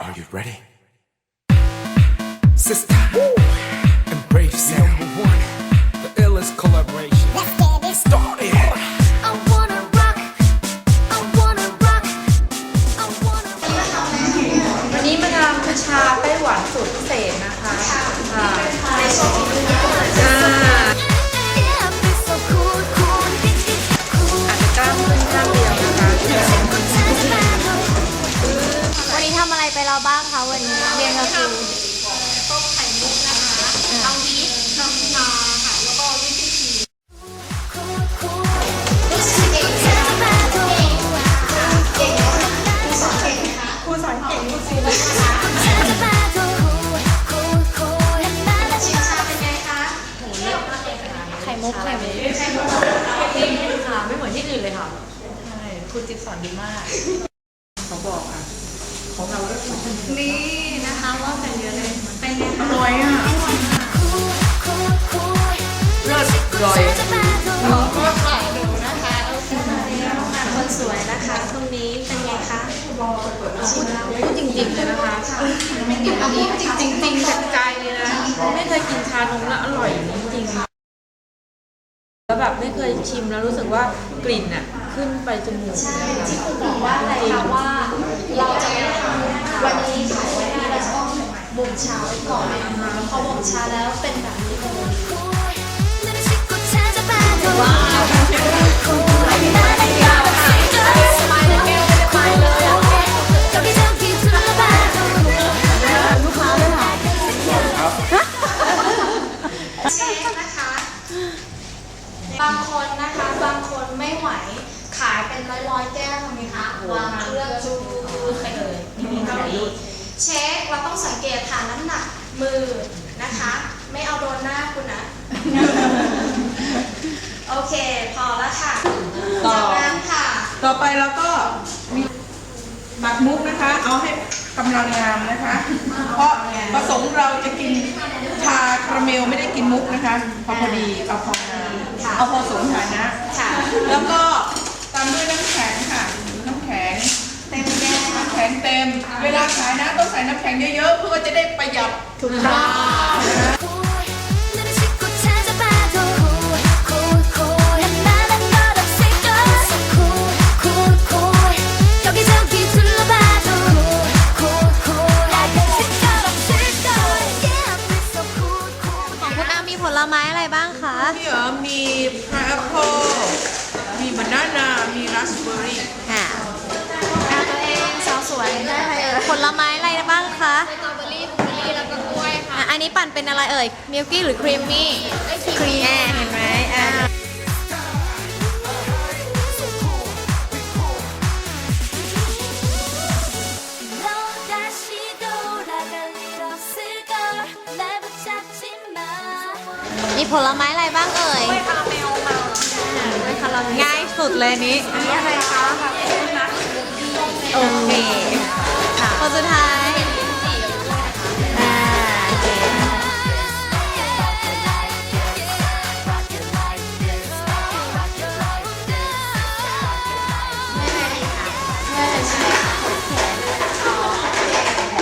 Are you ready? Sister, embrace นี้ทำอะไรไปแล้วบ้างคะวันนี้เรียนก็คือต้มไข่มุกนะคะเอาวีน้ำชาค่ะ แล้วก็วิปครีมชิมชาเป็นไงคะไข่มุกไข่มุกค่ะไม่เหมือนที่อื่นเลยค่ะ ใช่ คุณจิ๊บสอนดีมาก เขาบอก ของเราก็นี่นะคะว่าแต่เยอะเลยเป็นไงอคะร่อยอะเลิศอร่อยก็ถ่ายดูนะคะโอเคคนสวยนะคะตรงนี้เป็นไงคะพูดจริงๆเลยนะคะเอาพูดจริงๆจริงๆจากใจเลยนะไม่เคยกินชานมแล้วอร่อยอย่างนี้จริงๆแล้วแบบไม่เคยชิมแล้วรู้สึกว่ากลิ่นอะขึ้นไปจมูกใช่ที่คุณบอกว่าอะไรคะว่าเราจะไม่ทำ วันนี้ขายวันนี้เราจะต้องบ่มชาไว้ก่อนนะคะพอบ่มชาแล้วเป็นแบบนี้เลยว้าว เช็คเราต้องสังเกตฐานน้ำหนักมือนะคะ ไม่เอาโดนหน้าคุณนะ โอเค พอแล้วค่ะต่อ จากนั้นค่ะ ต่อไปเราก็มีหมักมุกนะคะ เอาให้กำลังงามนะคะ เพราะประสงค์เราจะกินชาคาราเมลไม่ได้กินมุกนะคะพอพอดีเอาพองามค่ะเอาพอสมฐานะ ค่ะ แล้วก็ตามด้วยน้ำแข็งค่ะ น้ำแข็ง เต็มแก้วน้ำแข็งเต็ม เวลาขายนะต้องใส่น้ำแข็งเยอะๆเพื่อจะได้ประหยัดถูกต้องของคุณอามีผลไม้อะไรบ้างคะนี่เหรอมีพายแอปเปิลมีบานาน่ามีราสเบอร์รี่ ลไม้อะไรบ้างคะสตรอเบอรี่บลูเบอรี่แล้วก็กล้วยค่ะ อะ อันนี้ปั่นเป็นอะไรเอ่ย มิลกี้หรือครีมมี่ครีมเห็นไหมอ่ามีผลไม้อะไรบ้างเอ่ย คาราเมลมาด้วยคาราเมลง่ายสุดเลยอันนี้ อันนี้อะไรคะค่ะโอเค ค่ะคนสุดท้ายอ่าโอเค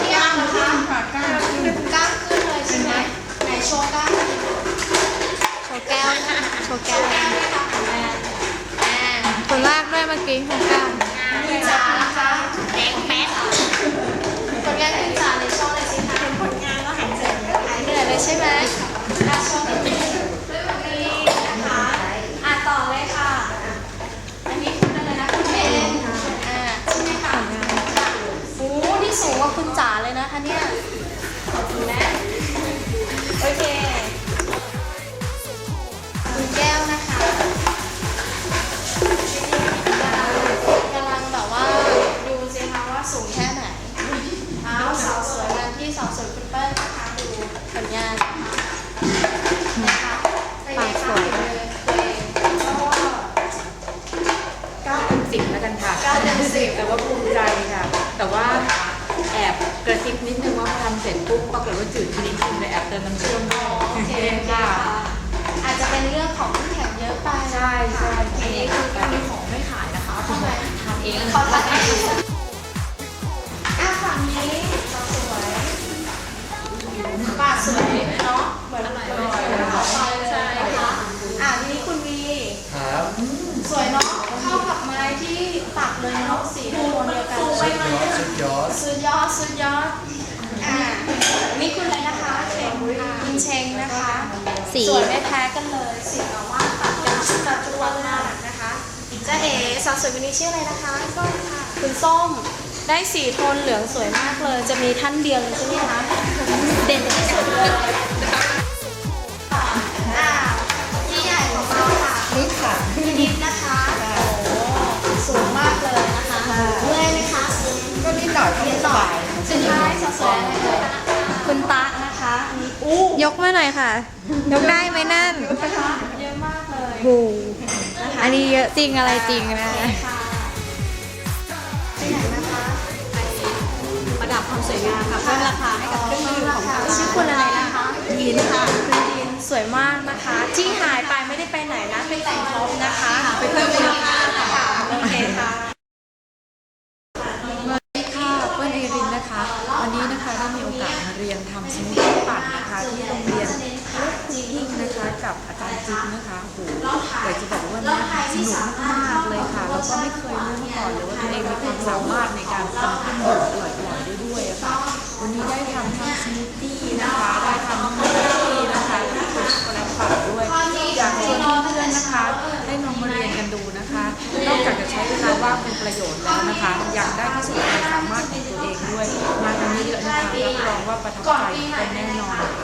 พี่อ้ามนะคะค่ะกล้าขึ้นกล้ามขึ้นเลยใช่ไหมไหนโชว์กล้ามโชว์แก้วโชว์แก้วแก้มด้วยค่ะอ่าอ่าคนแรกด้วยเมื่อกี้ของก้าวคุณจ๋านะคะแดงแป๊ด ใช่ไหม งานนะคะเป็นไงคะตัวเองก็เก้าเต็มสิบแล้วกันค่ะเก้าเต็มสิบแต่ว่าภูมิใจค่ะ แต่ว่าแอบกระซิบนิดนึงว่าพอทำเสร็จปุ๊บปรากฏว่าจืดชนิดนึงเลยแอบเติมน้ำเชื่อมด้วยโอเคค่ะอาจจะเป็นเรื่องของน้ำแข็งเยอะไปใช่ใช่อันนี้คือการมีของไม่ขายนะคะทำไมทำเองเขาทำเอง ยอดอ่านี่คุณอะไรนะคะเชงคุณเชงนะคะสี สวยไม่แพ้กันเลยสีแบบว่าตัดกันชุดตัดจุวันมากนะคะจ้าเอ๋สาวสวยคนนี้ชื่ออะไรนะคะส้มค่ะคุณส้มได้สีโทนเหลืองสวยมากเลย จะมีท่านเดียวเลยใช่ไหมคะเด่นที่สุดเลยอ่าพี่ใหญ่ของเราค่ะนี่ค่ะพี่นิดนะคะโอ้สูงมากเลยนะคะเมื่อยไหมคะก็นิดหน่อยก็เรียนสต่อบาย สุดท้ายสวยๆอะไรเลยคุณตะนะคะอันนี้อู้ยกมาหน่อยค่ะ ยกได้ไหมนั่นนะคะเยอะมากเลยโอ้อันนี้เยอะจริงอะไรจริงนะค่ะที่ไหนนะคะประดับความสวยงามค่ะเพิ่มราคาให้กับเครื่องดื่มของทางชื่อคุณอะไรนะคะยินค่ะคุณยินสวยมากนะคะ ที่หายไปไม่ได้ไปไหนนะไปแต่งครบนะคะ ไปเพิ่มมูลค่าค่ะ โอเคค่ะ สวัสดีค่ะเปิ้ลเอรินนะคะ วันนี้นะคะได้มีโอกาสมาเรียนทำสมูทตี้ปั่นนะคะ ที่โรงเรียนลูกคุกกิ้งนะคะกับอาจารย์จิ๊กนะคะโอ้โหอยากจะบอกว่าเนี่ยสนุกมากๆเลย ค่ะแล้วก็ไม่เคยรู้มาก่อนเลยว่าตัวเองมีความสามารถในการทำขนมอร่อยๆได้ด้วยอะค่ะวันนี้ได้ทำทั้งสมูทตี้นะคะได้ทำทั้งคุกกี้นะคะแล้วก็ช็อกโกแลตปั่นด้วยอยากชวนเพื่อนๆนะคะ ได้ลองมาเรียนกันดูนะคะ นอกจากจะใช้เวลาว่างเป็นประโยชน์แล้วนะคะยังได้พิสูจน์ความสามารถของตัวเองด้วย มากันเยอะๆนะคะรับรองว่าประทับใจกันแน่นอน